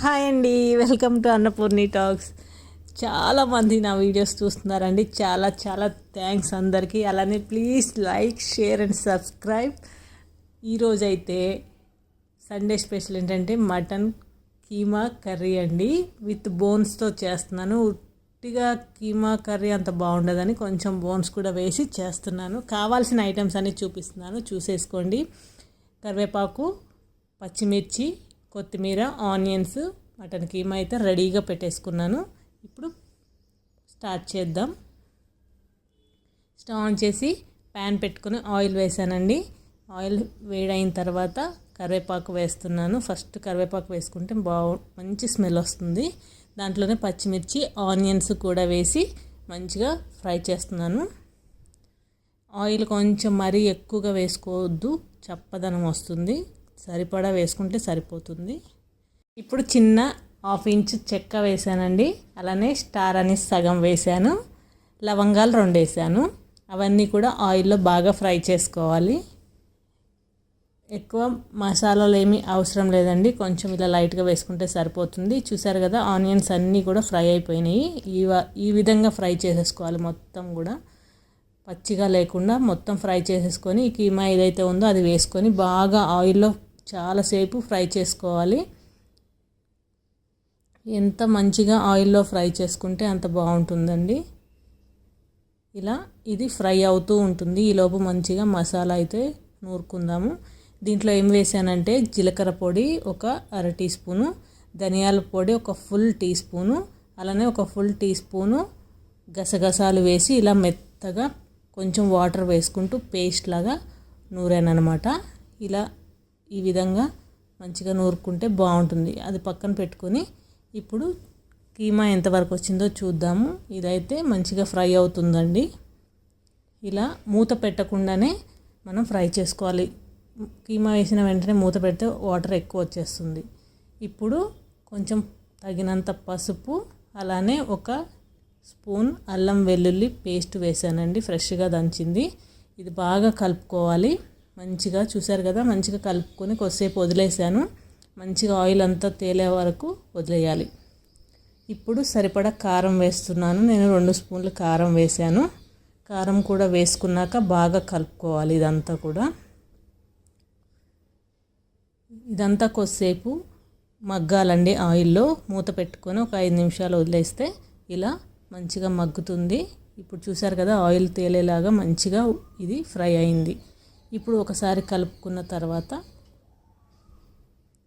Hi అండి welcome to Annapurni talks. చాలామంది నా వీడియోస్ చూస్తున్నారండి. చాలా చాలా థ్యాంక్స్ అందరికీ. అలానే please like share and subscribe. ఈరోజైతే సండే స్పెషల్ ఏంటంటే మటన్ కీమా కర్రీ అండి. విత్ బోన్స్తో చేస్తున్నాను. ఉట్టిగా కీమా కర్రీ అంత బాగుండదని కొంచెం బోన్స్ కూడా వేసి చేస్తున్నాను. కావాల్సిన ఐటమ్స్ అన్ని చూపిస్తున్నాను. చూసేసుకోండి. కరివేపాకు పచ్చిమిర్చి కొత్తిమీర ఆనియన్స్ మటన్ కీమా అయితే రెడీగా పెట్టేసుకున్నాను. ఇప్పుడు స్టార్ట్ చేద్దాం. స్టవ్ ఆన్ చేసి ప్యాన్ పెట్టుకుని ఆయిల్ వేసానండి. ఆయిల్ వేడైన తర్వాత కరివేపాకు వేస్తున్నాను. ఫస్ట్ కరివేపాకు వేసుకుంటే బాగు మంచి స్మెల్ వస్తుంది. దాంట్లోనే పచ్చిమిర్చి ఆనియన్స్ కూడా వేసి మంచిగా ఫ్రై చేస్తున్నాను. ఆయిల్ కొంచెం మరీ ఎక్కువగా వేసుకోవద్దు. చప్పదనం వస్తుంది. సరిపడా వేసుకుంటే సరిపోతుంది. ఇప్పుడు చిన్న హాఫ్ ఇంచ్ చెక్క వేసానండి అలానే స్టార్ అని సగం వేసాను లవంగాలు రెండు వేసాను అవన్నీ కూడా ఆయిల్లో బాగా ఫ్రై చేసుకోవాలి. ఎక్కువ మసాలాలు ఏమీ అవసరం లేదండి. కొంచెం ఇలా లైట్గా వేసుకుంటే సరిపోతుంది. చూసారు కదా ఆనియన్స్ అన్నీ కూడా ఫ్రై అయిపోయినాయి. ఈ ఈ విధంగా ఫ్రై చేసేసుకోవాలి మొత్తం కూడా. పచ్చిగా లేకుండా మొత్తం ఫ్రై చేసేసుకొని ఈ కీమా ఏదైతే ఉందో అది వేసుకొని బాగా ఆయిల్లో చాలాసేపు ఫ్రై చేసుకోవాలి. ఎంత మంచిగా ఆయిల్లో ఫ్రై చేసుకుంటే అంత బాగుంటుందండి. ఇలా ఇది ఫ్రై అవుతూ ఉంటుంది. ఈలోపు మంచిగా మసాలా అయితే నూరుకుందాము. దీంట్లో ఏం వేసానంటే జీలకర్ర పొడి ఒక అర టీ స్పూను ధనియాల పొడి ఒక ఫుల్ టీ స్పూను అలానే ఒక ఫుల్ టీ స్పూను గసగసాలు వేసి ఇలా మెత్తగా కొంచెం వాటర్ వేసుకుంటూ పేస్ట్ లాగా నూరాను అనమాట ఇలా ఈ విధంగా మంచిగా నూరుకుంటే బాగుంటుంది. అది పక్కన పెట్టుకొని ఇప్పుడు కీమా ఎంతవరకు వచ్చిందో చూద్దాము. ఇదైతే మంచిగా ఫ్రై అవుతుందండి. ఇలా మూత పెట్టకుండానే మనం ఫ్రై చేసుకోవాలి. కీమా వేసిన వెంటనే మూత పెడితే వాటర్ ఎక్కువ వచ్చేస్తుంది. ఇప్పుడు కొంచెం తగినంత పసుపు అలానే ఒక స్పూన్ అల్లం వెల్లుల్లి పేస్ట్ వేసానండి. ఫ్రెష్గా దంచింది. ఇది బాగా కలుపుకోవాలి. మంచిగా చూసారు కదా మంచిగా కలుపుకొని కొద్దిసేపు వదిలేసాను మంచిగా ఆయిల్ అంతా తేలే వరకు వదిలేయాలి. ఇప్పుడు సరిపడా కారం వేస్తున్నాను. నేను రెండు స్పూన్లు కారం వేసాను కారం కూడా వేసుకున్నాక బాగా కలుపుకోవాలి ఇదంతా కూడా. ఇదంతా కొద్దిసేపు మగ్గాలండి ఆయిల్లో మూత పెట్టుకొని ఒక ఐదు నిమిషాలు వదిలేస్తే ఇలా మంచిగా మగ్గుతుంది. ఇప్పుడు చూసారు కదా ఆయిల్ తేలేలాగా మంచిగా ఇది ఫ్రై అయింది. ఇప్పుడు ఒకసారి కలుపుకున్న తర్వాత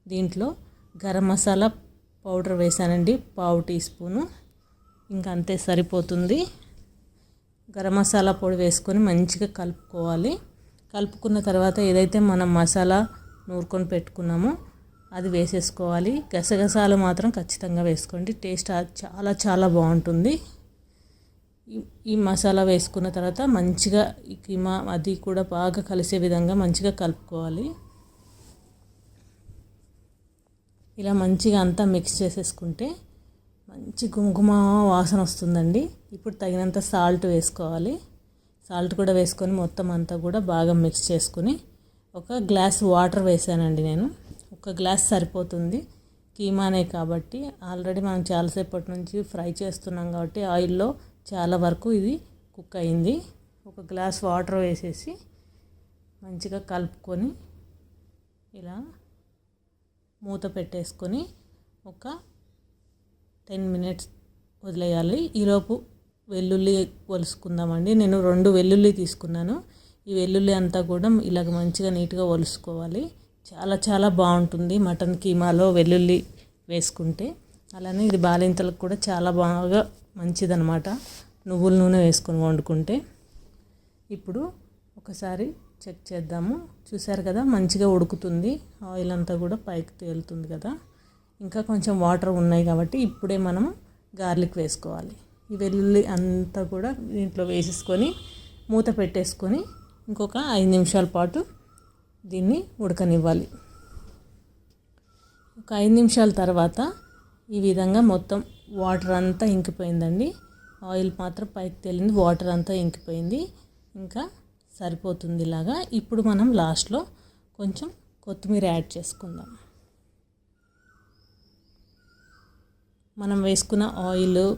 దీంట్లో గరం మసాలా పౌడర్ వేసానండి పావు టీ స్పూను. ఇంకా అంతే సరిపోతుంది. గరం మసాలా పొడి వేసుకొని మంచిగా కలుపుకోవాలి. కలుపుకున్న తర్వాత ఏదైతే మనం మసాలా నూరుకొని పెట్టుకున్నామో అది వేసేసుకోవాలి. గసగసాలు మాత్రం ఖచ్చితంగా వేసుకోండి. టేస్ట్ చాలా చాలా బాగుంటుంది. ఈ మసాలా వేసుకున్న తర్వాత మంచిగా ఈ కీమా అది కూడా బాగా కలిసే విధంగా మంచిగా కలుపుకోవాలి. ఇలా మంచిగా అంతా మిక్స్ చేసేసుకుంటే మంచి గుమగుమ వాసన వస్తుందండి. ఇప్పుడు తగినంత సాల్ట్ వేసుకోవాలి. సాల్ట్ కూడా వేసుకొని మొత్తం అంతా కూడా బాగా మిక్స్ చేసుకుని ఒక గ్లాస్ వాటర్ వేసానండి నేను. ఒక గ్లాస్ సరిపోతుంది. కీమానే కాబట్టి ఆల్రెడీ మనం చాలాసేపటి నుంచి ఫ్రై చేస్తున్నాం కాబట్టి ఆయిల్లో చాలా వరకు ఇది కుక్ అయింది. ఒక గ్లాస్ వాటర్ వేసేసి మంచిగా కలుపుకొని ఇలా మూత పెట్టేసుకొని ఒక టెన్ మినిట్స్ వదిలేయాలి. ఈలోపు వెల్లుల్లి వలుసుకుందామండి నేను రెండు వెల్లుల్లి తీసుకున్నాను. ఈ వెల్లుల్లి అంతా కూడా ఇలాగ మంచిగా నీట్గా వలుసుకోవాలి చాలా చాలా బాగుంటుంది మటన్ కీమాలో వెల్లుల్లి వేసుకుంటే. అలానే ఇది బాలింతలకు కూడా చాలా బాగా మంచిదనమాట నువ్వుల నూనె వేసుకొని వండుకుంటే ఇప్పుడు ఒకసారి చెక్ చేద్దాము. చూసారు కదా మంచిగా ఉడుకుతుంది. ఆయిల్ అంతా కూడా పైకి తేలుతుంది కదా. ఇంకా కొంచెం వాటర్ ఉన్నాయి కాబట్టి ఇప్పుడే మనం గార్లిక్ వేసుకోవాలి. ఈ వెల్లుల్లి అంతా కూడా దీంట్లో వేసేసుకొని మూత పెట్టేసుకొని ఇంకొక ఐదు నిమిషాల పాటు దీన్ని ఉడకనివ్వాలి. ఒక ఐదు నిమిషాల తర్వాత ఈ విధంగా మొత్తం వాటర్ అంతా ఇంకిపోయిందండి. ఆయిల్ మాత్రం పైకి తేలింది వాటర్ అంతా ఇంకిపోయింది. ఇంకా సరిపోతుంది ఇలాగా. ఇప్పుడు మనం లాస్ట్లో కొంచెం కొత్తిమీర యాడ్ చేసుకుందాం. మనం వేసుకున్న ఆయిల్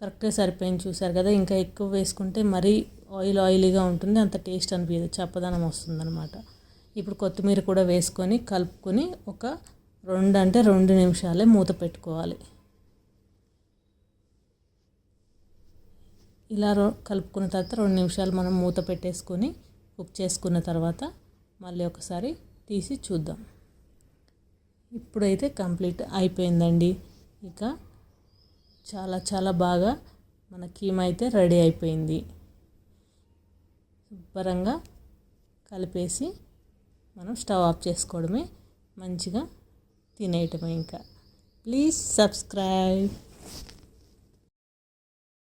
కరెక్ట్గా సరిపోయింది చూసారు కదా. ఇంకా ఎక్కువ వేసుకుంటే మరీ ఆయిల్ ఆయిలీగా ఉంటుంది అంత టేస్ట్ అనిపించదు చప్పదనం వస్తుందన్నమాట. ఇప్పుడు కొత్తిమీర కూడా వేసుకొని కలుపుకొని ఒక రెండు అంటే రెండు నిమిషాలే మూత పెట్టుకోవాలి. ఇలా రో కలుపుకున్న తర్వాత రెండు నిమిషాలు మనం మూత పెట్టేసుకొని కుక్ చేసుకున్న తర్వాత మళ్ళీ ఒకసారి తీసి చూద్దాం. ఇప్పుడైతే కంప్లీట్ అయిపోయిందండి. ఇక చాలా చాలా బాగా మన కీమా అయితే రెడీ అయిపోయింది. శుభ్రంగా కలిపేసి మనం స్టవ్ ఆఫ్ చేసుకోవడమే మంచిగా తినేయటమే ఇంకా. Please subscribe.